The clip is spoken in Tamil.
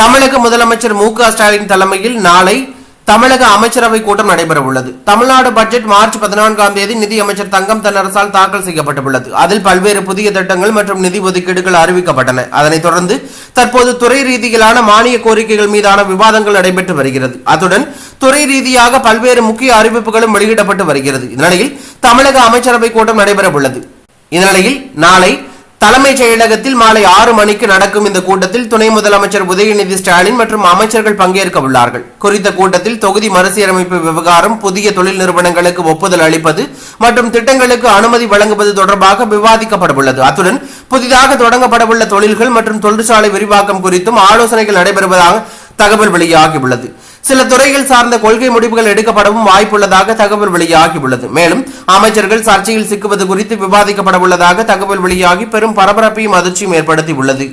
தமிழக முதலமைச்சர் மு ஸ்டாலின் தலைமையில் நாளை தமிழக அமைச்சரவை கூட்டம் நடைபெற உள்ளது தமிழ்நாடு பட்ஜெட் மார்ச் பதினான்காம் தேதி நிதி அமைச்சர் தங்கம் தென்னரசால் தாக்கல் செய்யப்பட்டுள்ளது. அதில் பல்வேறு புதிய திட்டங்கள் மற்றும் நிதி ஒதுக்கீடுகள் அறிவிக்கப்பட்டன. அதனைத் தொடர்ந்து தற்போது துறை ரீதியிலான மானிய கோரிக்கைகள் மீதான விவாதங்கள் நடைபெற்று வருகிறது. அத்துடன் துறை ரீதியாக பல்வேறு முக்கிய அறிவிப்புகளும் வெளியிடப்பட்டு வருகிறது. இந்நிலையில் தமிழக அமைச்சரவை கூட்டம் நடைபெற உள்ளது இந்நிலையில் நாளை தலைமைச் செயலகத்தில் மாலை ஆறு மணிக்கு நடக்கும் இந்த கூட்டத்தில் துணை முதலமைச்சர் உதயநிதி ஸ்டாலின் மற்றும் அமைச்சர்கள் பங்கேற்க உள்ளார்கள். குறித்த கூட்டத்தில் தொகுதி மறுசீரமைப்பு விவகாரம் புதிய தொழில் நிறுவனங்களுக்கு ஒப்புதல் அளிப்பது மற்றும் திட்டங்களுக்கு அனுமதி வழங்குவது தொடர்பாக விவாதிக்கப்படவுள்ளது அத்துடன் புதிதாக தொடங்கப்படவுள்ள தொழில்கள் மற்றும் தொழிற்சாலை விரிவாக்கம் குறித்தும் ஆலோசனைகள் நடைபெறுவதாக தகவல் வெளியாகியுள்ளது. சில துறைகள் சார்ந்த கொள்கை முடிவுகள் எடுக்கப்படவும் வாய்ப்புள்ளதாக தகவல் வெளியாகியுள்ளது. மேலும் அமைச்சர்கள் சர்ச்சையில் சிக்குவது குறித்து விவாதிக்கப்பட உள்ளதாக தகவல் வெளியாகி பெரும் பரபரப்பையும் அதிர்ச்சியும் ஏற்படுத்தியுள்ளது.